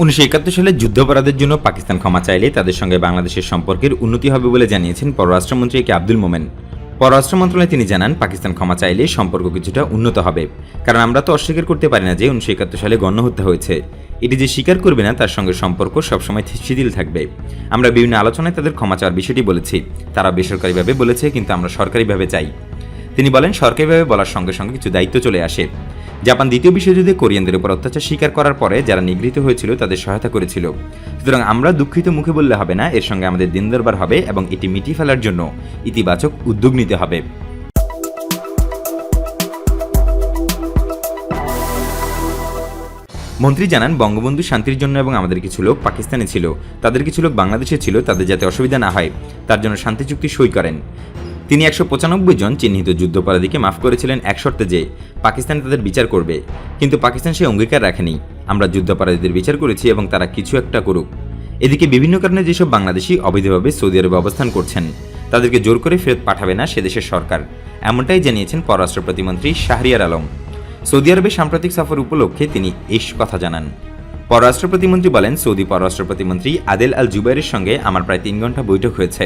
উনিশশো একাত্তর সালে যুদ্ধাপরাধের জন্য পাকিস্তান ক্ষমা চাইলে তাদের সঙ্গে বাংলাদেশের সম্পর্কের উন্নতি হবে বলে জানিয়েছেন পররাষ্ট্রমন্ত্রী কে আব্দুল মোমেন। পররাষ্ট্র মন্ত্রণালয়ে তিনি জানান, পাকিস্তান ক্ষমা চাইলে সম্পর্ক কিছুটা উন্নত হবে। কারণ আমরা তো অস্বীকার করতে পারি না যে উনিশশো একাত্তর সালে গণহত্যা হয়েছে। এটি যে স্বীকার করবে না, তার সঙ্গে সম্পর্ক সবসময় শিথিল থাকবে। আমরা বিভিন্ন আলোচনায় তাদের ক্ষমা চাওয়ার বিষয়টি বলেছি। তারা বেসরকারিভাবে বলেছে, কিন্তু আমরা সরকারিভাবে চাই। তিনি বলেন, সরকারিভাবে বলার সঙ্গে সঙ্গে কিছু দায়িত্ব চলে আসে। জাপান দ্বিতীয় বিশ্বযুদ্ধে কোরিয়ানদের উপর অত্যাচার স্বীকার করার পরে যারা নিগৃহীত হয়েছিল তাদের সহায়তা করেছিল। সুতরাং আমরা দুঃখিত মুখে বললে হবে না, এর সঙ্গে আমাদের দিন দরবার হবে এবং এটি মিটিয়ে ফেলার জন্য ইতিবাচক উদ্যোগ নিতে হবে। মন্ত্রী জানান, বঙ্গবন্ধু শান্তির জন্য এবং আমাদের কিছু লোক পাকিস্তানে ছিল। তাদের কিছু লোক বাংলাদেশে ছিল, তাদের যাতে অসুবিধা না হয়, তার জন্য শান্তি চুক্তি সই করেন। তিনি একশো পঁচানব্বই জন চিহ্নিত যুদ্ধপরাধীকে মাফ করেছিলেন এক শর্তে যে পাকিস্তান তাদের বিচার করবে। কিন্তু পাকিস্তান সেই অঙ্গীকার রাখেনি। আমরা যুদ্ধপরাধীদের বিচার করেছি এবং তারা কিছু একটা করুক। এদিকে বিভিন্ন কারণে যেসব বাংলাদেশি অবৈধভাবে সৌদি আরবে অবস্থান করছেন, তাদেরকে জোর করে ফেরত পাঠাবে না সে দেশের সরকার, এমনটাই জানিয়েছেন পররাষ্ট্র প্রতিমন্ত্রী শাহরিয়ার আলম। সৌদি আরবে সাম্প্রতিক সফর উপলক্ষে তিনি এই কথা জানান। পররাষ্ট্র প্রতিমন্ত্রী বলেন, সৌদি পররাষ্ট্র প্রতিমন্ত্রী আদেল আল জুবাইরের সঙ্গে আমার প্রায় তিন ঘণ্টা বৈঠক হয়েছে।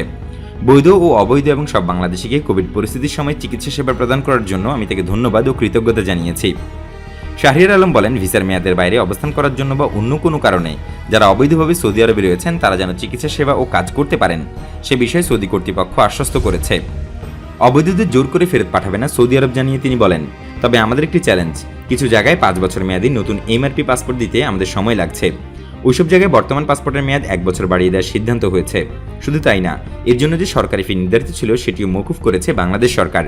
বৈধ ও অবৈধ এবং সব বাংলাদেশিকে কোভিড পরিস্থিতির সময় চিকিৎসা সেবা প্রদান করার জন্য আমি তাকে ধন্যবাদ ও কৃতজ্ঞতা জানিয়েছি। শাহরিয়ার আলম বলেন, ভিসার মেয়াদের বাইরে অবস্থান করার জন্য বা অন্য কোনো কারণে যারা অবৈধভাবে সৌদি আরবে রয়েছেন, তারা যেন চিকিৎসা সেবা ও কাজ করতে পারেন, সে বিষয়ে সৌদি কর্তৃপক্ষ আশ্বস্ত করেছে। অবৈধদের জোর করে ফেরত পাঠাবে না সৌদি আরব জানিয়ে তিনি বলেন, তবে আমাদের একটি চ্যালেঞ্জ, কিছু জায়গায় পাঁচ বছর মেয়াদী নতুন এমআরপি পাসপোর্ট দিতে আমাদের সময় লাগছে। ওইসব জায়গায় বর্তমান পাসপোর্টের মেয়াদ এক বছর বাড়িয়ে দেওয়ার সিদ্ধান্ত হয়েছে। শুধু তাই না, এর জন্য যে সরকারি ফি নির্ধারিত ছিল, সেটিও মৌকুফ করেছে বাংলাদেশ সরকার।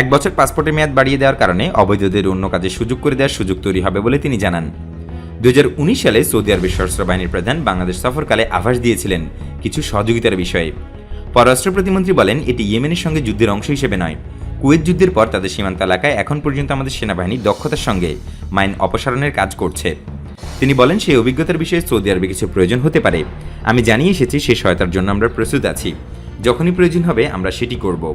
এক বছর পাসপোর্টের মেয়াদ বাড়িয়ে দেওয়ার কারণে অবৈধদের অন্য কাজে সুযোগ করে দেওয়ার সুযোগ তৈরি হবে বলে তিনি জানান। দুই হাজার উনিশ সালে সৌদি আরবের সশস্ত্র বাহিনীর প্রধান বাংলাদেশ সফরকালে আভাস দিয়েছিলেন কিছু সহযোগিতার বিষয়ে। পররাষ্ট্র প্রতিমন্ত্রী বলেন, এটি ইয়েমেনের সঙ্গে যুদ্ধের অংশ হিসেবে নয়। কুয়েত যুদ্ধের পর তাদের সীমান্ত এলাকায় এখন পর্যন্ত আমাদের সেনাবাহিনী দক্ষতার সঙ্গে মাইন অপসারণের কাজ করছে। তিনি বলেন, সেই অভিজ্ঞতার বিষয়ে সৌদি আরবে কিছু প্রয়োজন হতে পারে। আমি জানিয়ে এসেছি সেই সহায়তার জন্য আমরা প্রস্তুত আছি। যখনই প্রয়োজন হবে, আমরা সেটি করব।